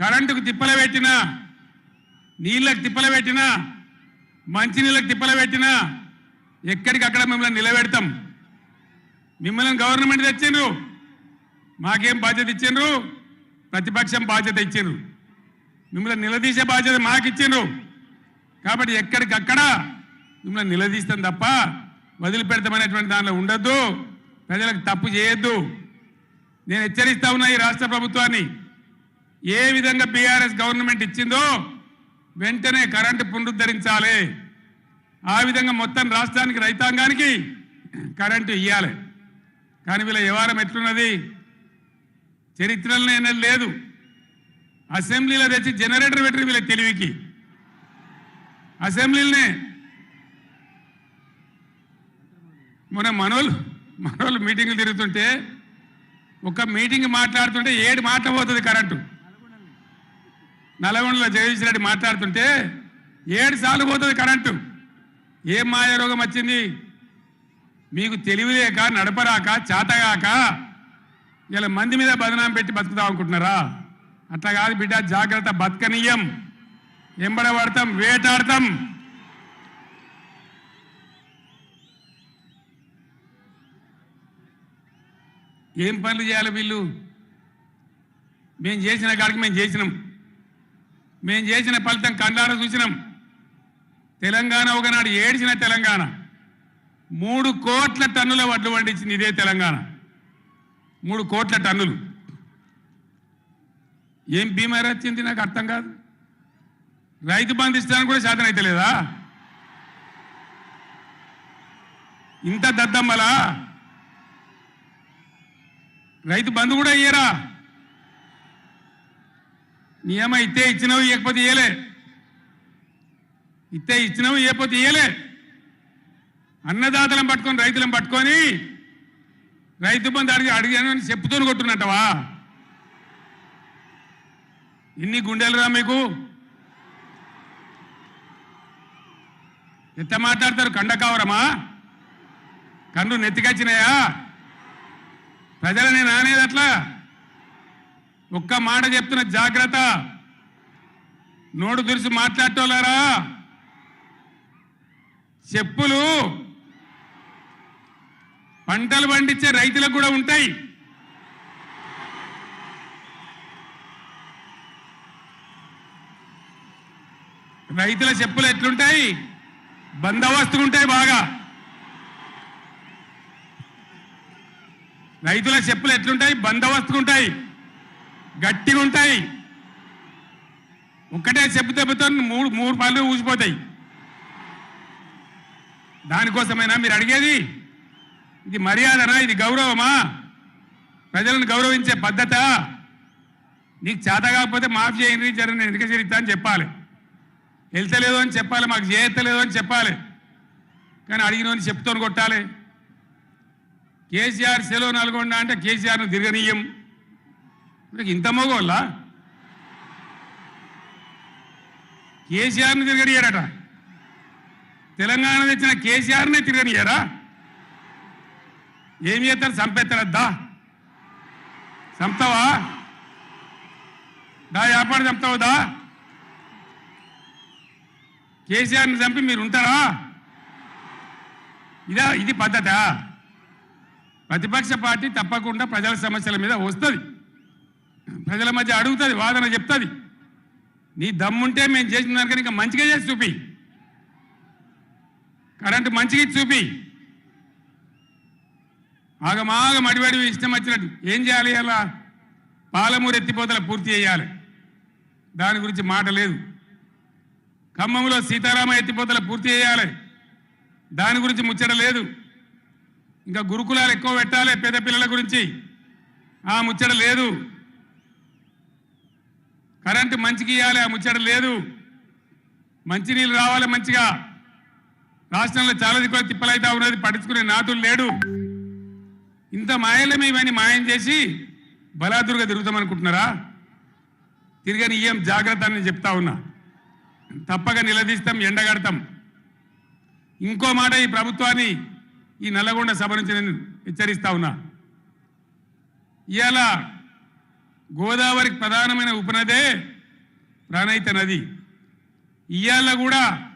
కరెంటుకు తిప్పలు పెట్టినా నీళ్ళకి తిప్పలు పెట్టినా మంచినీళ్ళకి తిప్పలు పెట్టినా ఎక్కడికక్కడ మిమ్మల్ని నిలబెడతాం. మిమ్మల్ని గవర్నమెంట్ తెచ్చిండ్రు మాకేం బాధ్యత ఇచ్చిండ్రు ప్రతిపక్షం బాధ్యత ఇచ్చిండ్రు. మిమ్మల్ని నిలదీసే బాధ్యత మాకు ఇచ్చిండ్రు కాబట్టి ఎక్కడికక్కడ మిమ్మల్ని నిలదీస్తాం తప్ప వదిలిపెడతామనేటువంటి దానిలో ఉండొద్దు ప్రజలకు తప్పు చేయొద్దు. నేను హెచ్చరిస్తా ఉన్నా ఈ రాష్ట్ర ప్రభుత్వాన్ని. ఏ విధంగా బీఆర్ఎస్ గవర్నమెంట్ ఇచ్చిందో వెంటనే కరెంటు పునరుద్ధరించాలి. ఆ విధంగా మొత్తం రాష్ట్రానికి రైతాంగానికి కరెంటు ఇవ్వాలి కానీ వీళ్ళ వ్యవహారం ఎట్లున్నది? చరిత్రలో ఏనాడు లేదు. అసెంబ్లీలో తెచ్చి జనరేటర్ పెట్టి వీళ్ళ తెలివికి. అసెంబ్లీలనే. మొన్న మనోళ్ళు మనోళ్ళు మీటింగ్లు తిరుగుతుంటే ఒక మీటింగ్ మాట్లాడుతుంటే ఏడు మాట పోతుంది కరెంటు. నల్గొండలో జగదీష్ రెడ్డి మాట్లాడుతుంటే ఏడు సార్లు పోతుంది కరెంటు. ఏం మాయ రోగం వచ్చింది? మీకు తెలివిలేక నడపరాక చాతగాక ఇలా మంది మీద బదనాం పెట్టి బతుకుదాం అనుకుంటున్నారా? అట్లా కాదు బిడ్డ జాగ్రత్త బతకనీయం. ఎంబడబడతాం వేటాడతాం. ఏం పనులు చేయాలి వీళ్ళు? మేము చేసిన కాడికి మేము చేసినాం. మేము చేసిన ఫలితం కండార చూసినాం. తెలంగాణ ఒకనాడు ఏడిచిన తెలంగాణ. మూడు కోట్ల టన్నుల వడ్లు పండించింది ఇదే తెలంగాణ. మూడు కోట్ల టన్నులు. ఏం బీమారి వచ్చింది నాకు అర్థం కాదు. రైతు బంధిస్తానికి కూడా శాతం అయితే లేదా ఇంత దద్దమ్మలా? రైతు బంధు కూడా ఇయ్యరా? నియమ ఇత్తే ఇచ్చినవి ఇవ్వకపోతే ఇయ్యలే. ఇస్తే ఇచ్చినవి ఇవ్వకపోతే ఇయ్యలే. అన్నదాతలను పట్టుకొని రైతులను పట్టుకొని రైతు బంధు అడిగి అడిగాను అని చెప్పుతూనే కొట్టున్నట్టవా ఎన్ని గుండెలు రా మీకు? ఎంత మాట్లాడతారు? కండకావరమా కన్ను నెత్తికొచ్చినాయా ప్రజలని నానేది అట్లా? ఒక్క మాట చెప్తున్న జాగ్రత్త. నోడు దురిసి మాట్లాడటోళ్ళారా? చెప్పులు. పంటలు పండించే రైతులకు కూడా ఉంటాయి. రైతుల చెప్పులు ఎట్లుంటాయి? బందోబస్తుగా ఉంటాయి బాగా. రైతుల చెప్పులు ఎట్లుంటాయి? బందోబస్తుగా ఉంటాయి. గట్టిగా ఉంటాయి ఒక్కటే చెప్పు దెబ్బతో మూడు మూడు పళ్ళు ఊసిపోతాయి. దానికోసమైనా మీరు అడిగేది? ఇది మర్యాదనా? ఇది గౌరవమా? ప్రజలను గౌరవించే పద్ధత? నీకు చేత కాకపోతే మాఫ్ చేయండి జర నేను ఎందుకు చేరిస్తా అని చెప్పాలి. వెళ్తలేదు అని చెప్పాలి మాకు చేయత్తలేదు అని చెప్పాలి. కానీ అడిగిన చెప్తూ కొట్టాలి. కేసీఆర్ సెలవు నల్గొండ అంటే కేసీఆర్ను తిరగనీయం. ఇప్పుడు ఇంత మగోళ్ళ కేసీఆర్ని తిరగనియారట తెలంగాణ తెచ్చిన కేసీఆర్నే తిరగనియారా ఏం చేస్తారు? చంపేస్తారద్దా చంపుతావా? దా వ్యాపారం చంపుతావుదా కేసీఆర్ని చంపి మీరు ఉంటారా ఇదా ఇది పద్ధత? ప్రతిపక్ష పార్టీ తప్పకుండా ప్రజల సమస్యల మీద వస్తుంది. ప్రజల మధ్య అడుగుతుంది వాదన చెప్తుంది. నీ దమ్ముంటే మేము చేసిన దానికని ఇంకా మంచిగా చేసి చూపి. కరెంటు మంచిగా చూపి. ఆగమాగం అడివడి ఇష్టం వచ్చినట్టు. ఏం చేయాలి అలా? పాలమూరు ఎత్తిపోతల పూర్తి చేయాలి. దాని గురించి మాట లేదు. ఖమ్మంలో సీతారామ ఎత్తిపోతల పూర్తి చేయాలి. దాని గురించి ముచ్చట లేదు. ఇంకా గురుకులాలు ఎక్కువ పెట్టాలి పేద పిల్లల గురించి. ఆ ముచ్చట లేదు. కరెంటు మంచికి ఇవ్వాలి ఆ ముచ్చట లేదు. మంచినీళ్ళు రావాలి మంచిగా. రాష్ట్రంలో చాలా దిక్కువ తిప్పలైతే ఉన్నది పట్టించుకునే నాతులు లేడు. ఇంత మాయలమే ఇవన్నీ మాయం చేసి బలాదురుగా తిరుగుతామనుకుంటున్నారా తిరిగని ఇయ్యం జాగ్రత్త అని చెప్తా ఉన్నా. తప్పక నిలదీస్తాం ఎండగడతాం ఇంకో మాట ఈ ప్రభుత్వాన్ని ఈ నల్లగొండ సభ నుంచి నేను హెచ్చరిస్తా ఉన్నా. ఇవాళ గోదావరికి ప్రధానమైన ఉపనదే ప్రాణహిత నది. ఇయ్యాల కూడా